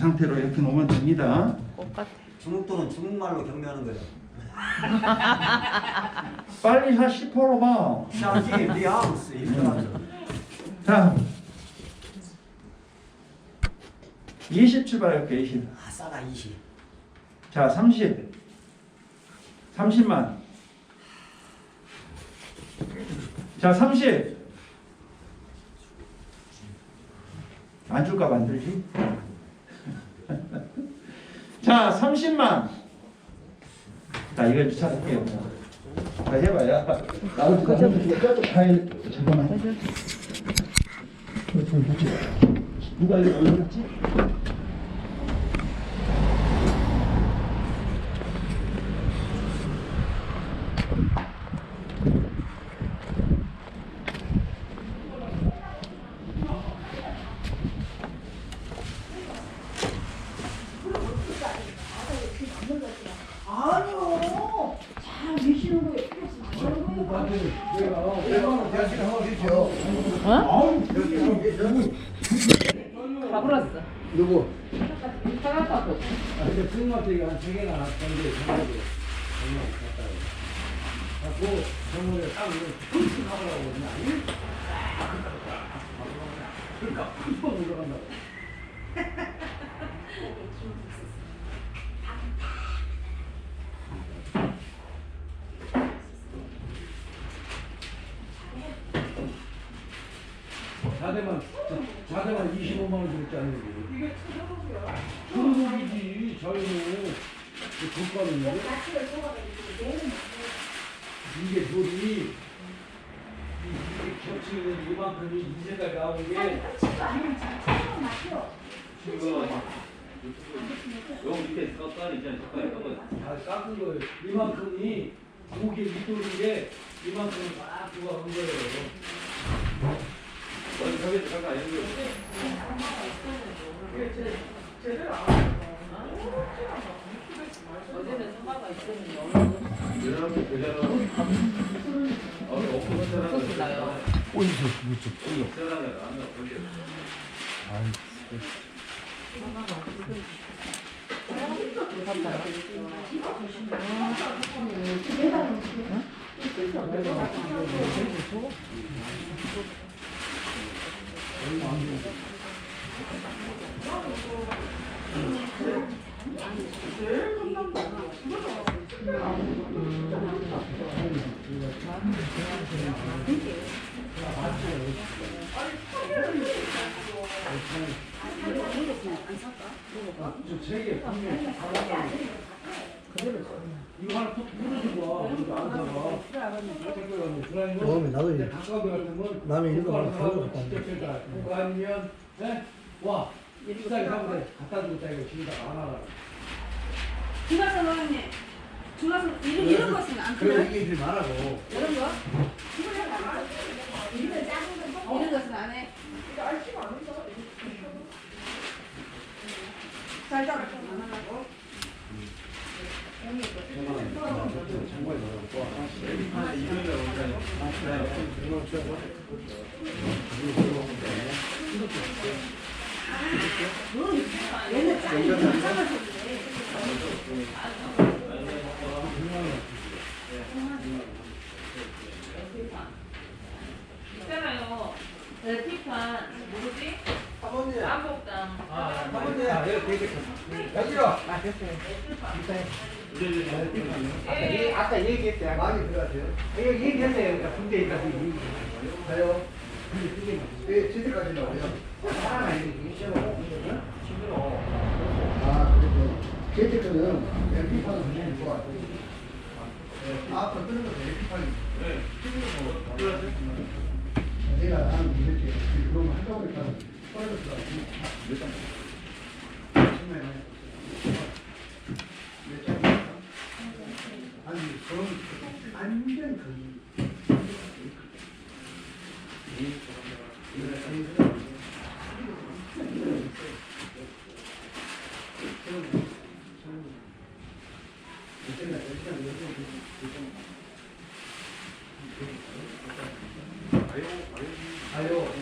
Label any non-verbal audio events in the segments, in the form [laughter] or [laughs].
상태로 이렇게 놓으면 됩니다. 똑같아. 중국도는 중국말로 경매하는 거예요. [laughs] 빨리 하 10%로 봐. 샤지 리앙스 이렇게 하죠. 자, 20 출발할게요. 20. 아 싸다 20. 자, 30. 30만. 자, 30. 안 줄까 만들지? 자, 30만. 자, 이거 찾을게요. 자, 해봐야. 않는데 저쪽 파일 잠깐만. 누가 이거 올렸지? 잘 계시는 거예요. 가불었어. 누구? 사갔다고. 아, 근데 승마대가 한 개가 났던데 정말이 정말 갔다 갖고 정말에 딱 이거 쿵쿵 가보라고 그냥 그러니까 쿵쿵 올라간다고 자대만 자대만 25만 원 줬지 않는데 이게. 중국이지 저희는 그 돈가는데 이게 돈이 이게 겹치는 이만큼이 이제까지 나오는 게 지금 요. 밑에 깎아 있잖아 깎아 깎아 다 깎은 거예요. 이만큼이 고개 밑도는 게 이만큼을 막 누가 한 거예요. 어디 저기 깎아 이런 어 이거 하나. 이거 안 사가. 처음에 나도 데 같으면 남의 이런 거 사고 싶다. 직접 해라. 그거 아니면 네? 와. 비싸게 사면 돼. 갖다 주고 이거 집에다 안 하라. 중화선 어머니. 중화선 이런 이런 것은 안 그래 끊어요? 얘기하지 말라고 이런 거? 이런 것은 안 해. 잘 잡아 안 하려고. 얘는 짱이 괜찮아서 그래. 있잖아요. LP판 누구지? 아버님 안복당. 아버님 여기로 아 됐어요 예. 아까 얘기했대. 많이 들어가세요. 이거 얘기했어요 그러니까 군대 있다고 저요? 예 지금까지 나와요. 하나만 얘기해 아 그래서 제트거는 LP판은 굉장히 좋아 아 그런 것도 LP판이 내가 한 이렇게 그런 한꺼번에 가서 떨어졌어 아니 그런 완전 그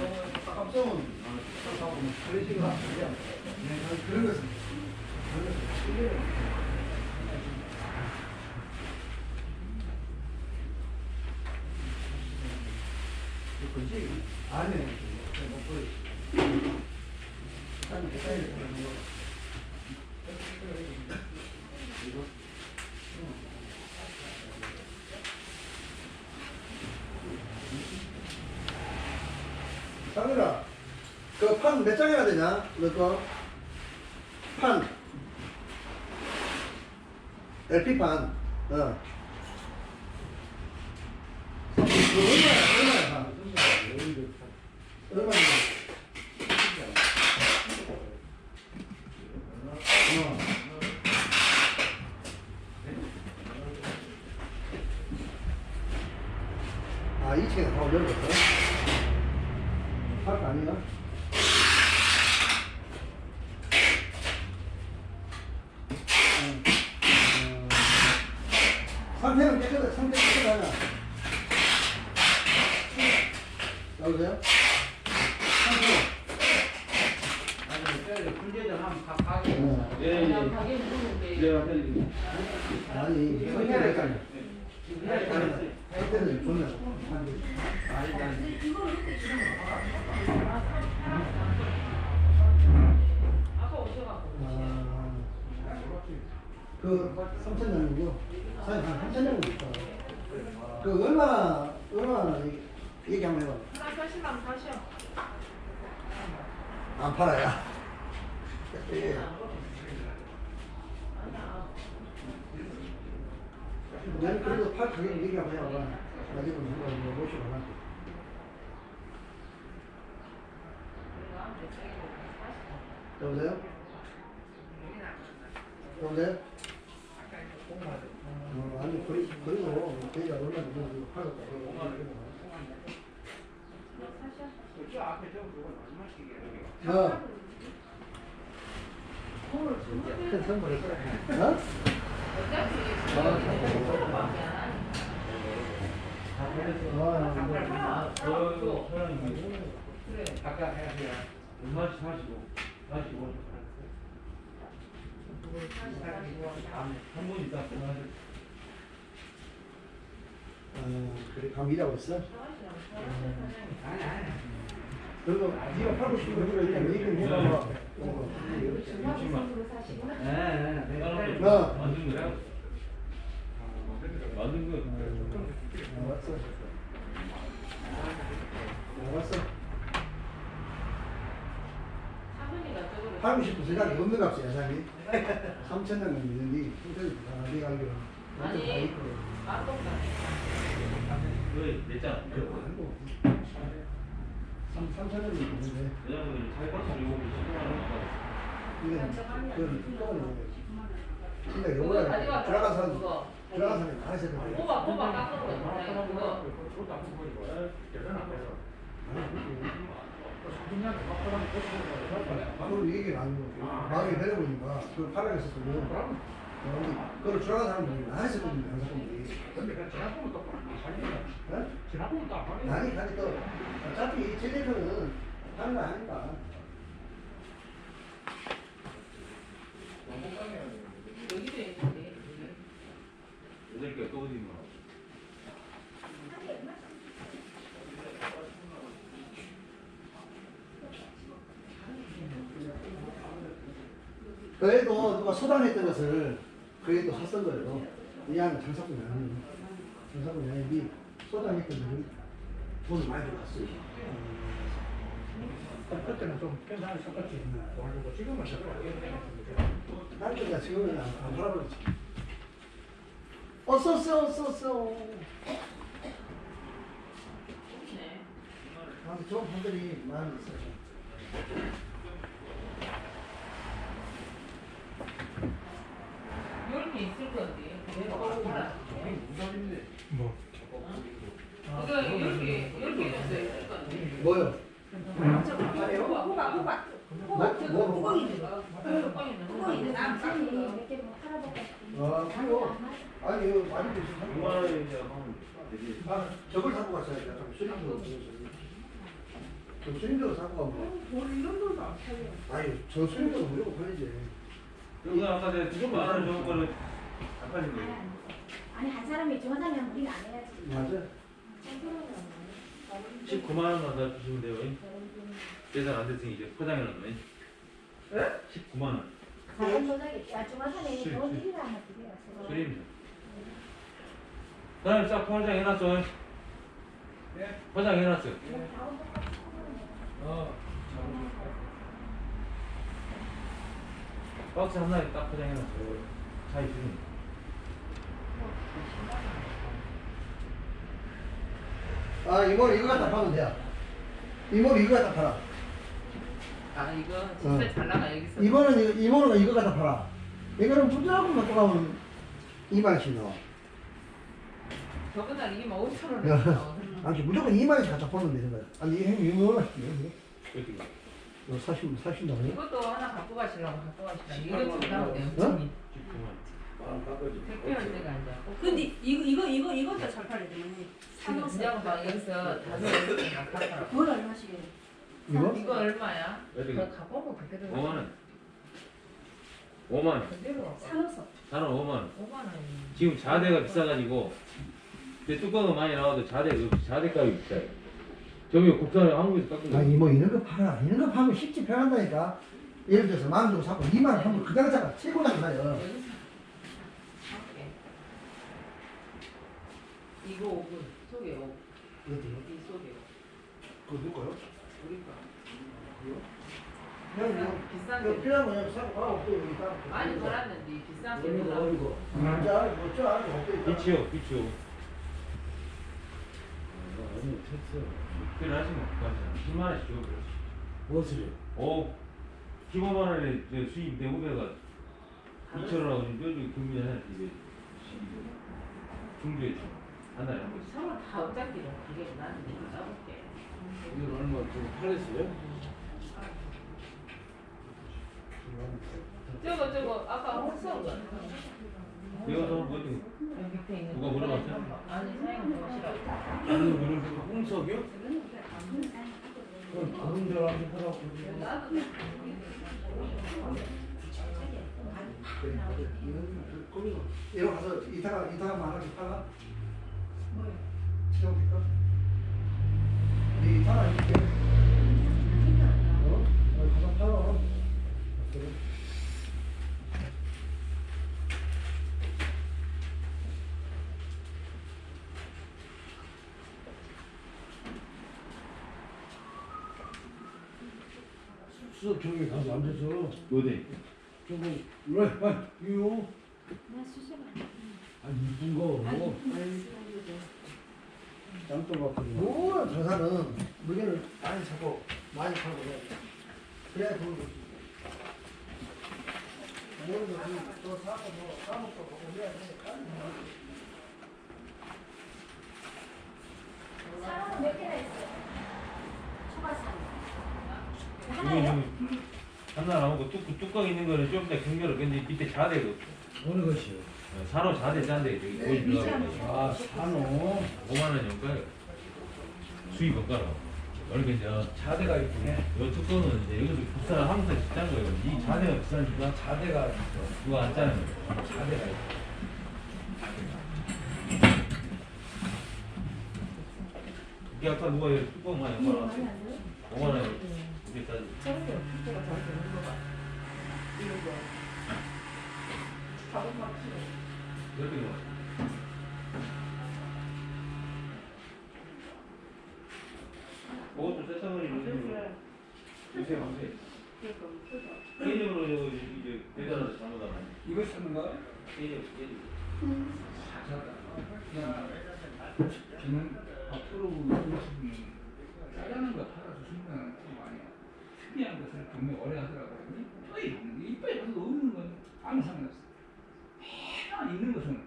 아유, 깜짝은 그러시가 그런 것은. 그지? 안에 못 보여. 아니, 가까이 보는 거. 상민아, 그 판 몇 장 해야 되냐? 너 거? 판. LP판. 어. 그 얼마야, 얼마야, 판? 얼마야? 어. 아, 2층에 다 올려줬어? 할거 아니야? 깨끗해, 상태 깨끗하냐? 여보세요? 상태. 군대장 한번 가- 가게. 어. 예, 예. 가게 물어보는데 네, 맞아요. 아니, 상태를 헷갈려. 상태는 좋네. 아까 오셔갖고 아, 그 3천장이고, 한 3천장 있다. 그 얼마나, 얼마나 얘기, 얘기 한번 해봐. 하나 사시면 사셔 안 팔아요. 예. 난 그래도 팔 가격 얘기 한번 해봐. 나중에 한번 뭐 모시고 나. 여보세요? 여보세요? 어, 아니, 그리, 그리고, 걔가 얼마 정도 팔았다. 어. 큰 선물을 어? 아, 아까 해야 얼마씩 하시고, 하시고. 한번 있다 하시고. 어, 그래, 감 일하고 있어? 그리고 네가 팔고 싶은 거 있다면 얘기 좀 해봐. 어. 네, 어. 만든 거야? 만든 거. 사분이가 저거를 팔고 싶은 생각이 없는 값이야, 사장님. 3천 원은 있는데, 손들이 다 내가 알기로. 아니 있거든. 맛없다 왜, 냈잖아. 아이고. 3, 3천 원이 있는데, 왜냐면 자기 것을 요거 이건, 그건 뚜껑이 진짜 그거 요거야. 가져와 들어간 사람, 그거. 들어간 사람이 다 있어야. 돼. 뽑아 뽑아 깎은 거 있잖아요 그거 그걸 얘기를 안 하고, 마음이 배려보니까, 그걸 팔아야 했었거든. 그걸 들어간 사람들이 다 했었거든요, 양사분들이. 근데 그냥 지나보면 또 네? 지나보면 또안 하네. 아니, 아니, 또, 어차피 제대로는 하는 거 아닌가. 여기도 있는데 여덟 개또 어디 있나? 그래도 누가 소당했던 것을 그래도 샀던 거예요. 이 장사꾼이 아니에요. 장사꾼이 아닌데 소당했던 것은 돈을 많이 들어갔어요. 그때는 좀 괜찮은 섞었지. 그리고 지금은 나는 지금은 안, 안 팔아버렸지. 어서 어서 어서 어서. 좋네 아, 좋은 분들이 많이 있어요. 거 아, 그래요? 아니, 이거 많이 드시죠? 6만 원에 이제 하면 되지. 아, 저걸 사고 사고 가면. 아니 저 수인대로 무조건 팔리지 그거 아까 내가 원을 준 거는 안 팔린 거예요. 아니 한 사람이 좋아하면 우리는 안 해야지. 맞아 19만 원만 더 주시면 돼요. 계산 안 됐으니 이제 포장해 놨네. 예? 19만 원. 작은 중화산에 술, 술. 드리라 하면 드려요. 수입니다. 사장님 싹 포장 해 놨어. 네? 포장 해 놨어. 어. 박스 하나에 딱 포장해 놨어. 차이 주는. 아 이모는 이거 갖다 파면 돼요 이모는 이거 갖다 팔아 아 이거 진짜 진짜 잘 나가 여기서. 이모는 이거, 이모는 이거 갖다 팔아 이거는 부드럽고 갖고 가면 2만원씩 나와 저번에 이게 뭐 5천 원 야. 했어. 아니 무조건 2만원씩 갖다 팔면 되는 거야 아니 이거 형님 이거 얼마씩 이거 사신, 사신다고 요 이것도 하나 갖고 가시려고 갖고 가시라. 이거 좀 나오네. 어? 엄청이. 19만. 아, 바꿔줘. 택배할 때가 아니라. 근데 이거 이거 이거 이것도 잘 팔리더만. 지금 그냥 막 여기서 다섯 여섯 개 팔아. 뭘 얼마씩이에요? 이거? 이거 얼마야? 그거 갖고 오면 그대로. 5만 원. 5만 원. 그대로. 산호서. 사는 5만 원. 5만 원. 지금 자대가 비싸가지고 근데 뚜껑은 많이 나와도 자대 그 자대 값이 비싸요. 저기 국산에 한국에서 깎은 아 거. 이모 이런 거 팔아 이런 거 팔면 쉽지 편한다니까 예를 들어서 만원 주고 사고 2만 원 하면 그 당사가 최고잖아요 여기서 할게. 이거 5분. 속에 5분. 이 속에 5분. 그거 누 거요? 우리 거. 형 이거 비싼 이거 게. 필요한 거 여기 사고 가고 또 여기 따로 많이 걸었는데 비싼 게. 어디고, 어디고. 진짜 뭐저 안에 없고 있다 비치요, 비치요. 너무 됐어. 그래 하시면 10만 원씩 주고 그러지. 무엇을? 오, 15만 원에 저 수입 내 후배가 2천 원 하고 지금 뼈주기 금리 하나 이게 중주에 한 달에 한 번씩. 서로 다 어차피 그게 나는 내가 싸볼게. 이건 얼마 좀 팔렸어요? 저거 저거 아까 홍석 내가 저 어디 밑에 있는 누가 거. 물어봤어요? 아니 사장님 그거 싫어. 아니, 그런 그 홍석이요? 그건 그런 줄 알고 하라고. 나도 가서 이따가 이따가 팔아 시험 줄까? 네 이따가 이렇게 어? 어, 가서 팔아 그래. 저기 가서 앉아서 어디? 저거 왜? 아, 이거. 아 이쁜 거. 짱또 바꾸는 거. 뭐야 저 사람은 물건을 많이 사고 많이 팔고 그래 그래야 돈을 벌지 뭐는 또 사고 뭐 사먹고 뭐 그래야 돼 사람은 몇 개나 있어요? 초가산. 이게 하나요? 지금 하나 나오고 뚜껑 뚜껑 있는 거는 좀 이따 경계로 근데 밑에 자대가 없어. 어느 것이요? 어, 산호 자대 짠데 저기 거기 들어가고 아 산호. 5만 원 정가요. 수입 원가로. 그러니까 이제 자대가 있네. 이 뚜껑은 이제 여기서 국산 한국에서 비싼 거예요. 이 자대가 비싸니까 자대가 있어. 누가 안 짜는 거예요. 자대가 있어. 이게 아까 누가 여기 뚜껑 많이? 안 돼요? 5만 원 저런 게잘 되는 거 봐. 이거 작은 거 싫어. 이렇게 뭐. 그것도 세상을 요새 요새 요새 개인적으로 저 이제 대단한 잘못하면 이거 쓰는 거? 개인적 개인적 사자다. 그냥 저는 앞으로 모습은 짜라는 거 팔아서 순간 좀 많이 특이한 것을 분명 오래 하더라고요. 이빨이 거, 이빨이 별로 없는 건 아무 상관없어. 하나 있는 것은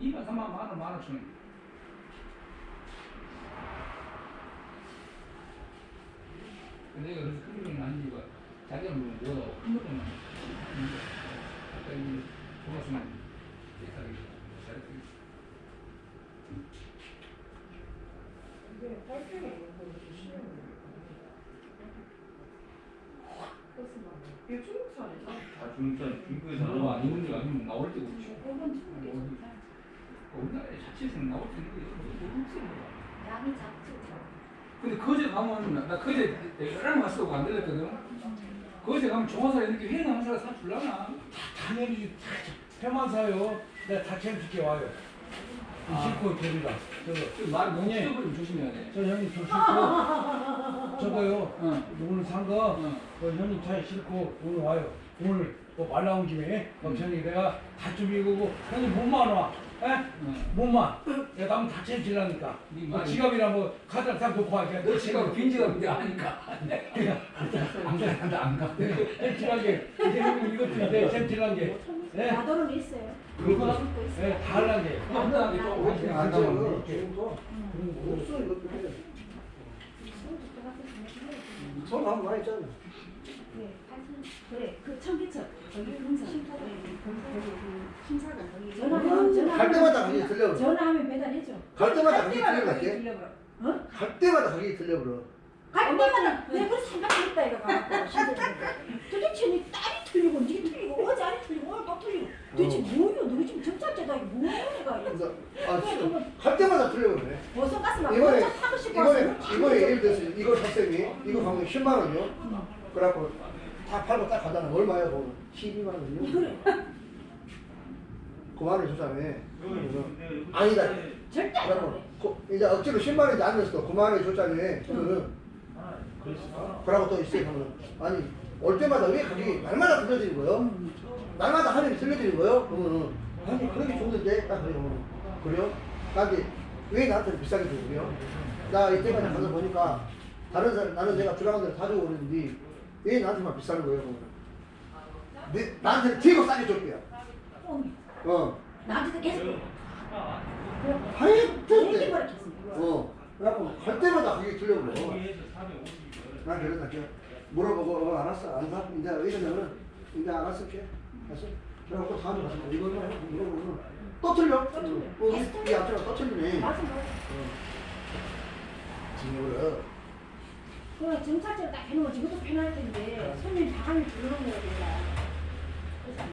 2만 3만 만 원, 만 원. 근데 내가 그래서 큰 돈은 아니니까 자기가 뭐 큰 돈은 아까 이 조가수만 깨끗하게 있는 거 조심해야 돼. 중산 중국에서 뭐 아닌 문제가 아니면 나올 때가 없죠. 우리나라에 자체에서는 나올 수 있는 게 없어요. 양이 작죠. 근데 거제 가면 나 거제 여러 번 쓰고 안 들렸거든. 거제 가면 종화사 이렇게 회는 한 사람 사 줄라나? 당연히 회만 사요. 내가 다 챙겨줄게 와요. 아. 싫고 데리다. 저거 말 너무 찢어버리면 조심해야 돼. 저 형님 좀 싫고 저거요. 응. 오늘 산 거. 응. 그 형님 차에 싫고 오늘 와요. 오늘 뭐말 나온 김에 그럼 형님 내가 다 준비하고 형님 몸만 와. 에? 응. 몸만. 내가 남은 다 챙기려니까. 네 뭐 말이- 지갑이랑 뭐 카드랑 다 놓고 와. 너 지금 빈지갑인데 아니까. 안 가, 안 가. 샘칠한 게, 이제 형님 이것도 이제 샘칠한 게, 예? 나도는 있어요. 그거, 있고 있어요. 예, 다 할란 게. 간단하게 좀 하시면 안. 그거 좋은 거. 옥수 이것도 해. 손 한번 많이 했잖아. 네, 그래, 그 청계천 거기 공사 심사관 심사관 거기 전화하면 전화 갈 때마다 가게 들려버려. 전화하면 배달해줘. 갈 때마다. 거기 들려버려. 어? 갈 때마다 가게 들려버려. 갈 때마다 내가 그래서 생각했다 이거 봐. 도대체 네 딸이 틀리고 네 틀리고 어제 아이 틀리고 오늘 또 틀리고 도대체 뭐야? 너 지금 정찰제다 이거 뭐야 내가 이거. 그래서 아, 진짜 갈 때마다 들려버려. 벌써 가스 막 이번에 타고 싶어 이번에. 이번에 예를 들어서 이거 샀더니 이거 가면 10만 원이요. 그래갖고 다 팔고 딱 가잖아. 얼마야 그거? 12만 원이요. 그래. 그만을 주자며. 그래서 아니다. 절대 안 그래갖고 그래. 그- 이제 억지로 10만 원이 안 냈어. 그만을 줬자며. 그거는 그러고 또 있어요. 그러면 아니 올 때마다 왜 가격이 날마다 들려드린 거예요? 날마다 할인이 들려드린 거예요? 그러면은 아니 그런 게 좋은데 딱 그러면 그래요? 나한테 왜 나한테 비싸게 주고요? 나 이때까지 가서 보니까 다른 사람 나는 내가 주라는 데다 주고 그랬는데 왜 나한테만 비싼 거예요? 그러면 내, 나한테는 뒤고 싸게 줄게요. 어. 나한테도 계속 하여튼. 어. 그래갖고 갈 때마다 그게 들려버려. 난 그래서 나 물어보고 어, 알았어 안 사? 이제 왜 이러냐면 이제 알았어 이렇게 알았어? 그래갖고 또 다음에 가서 이거 이거 물어보면 또 틀려 또 틀려. 어, 이, 이 앞자가 또 틀리네 맞아 맞아. 지금 그 정찰제를 딱 해놓으면 이것도 편할 텐데 손님 다 하면 부르는 거야.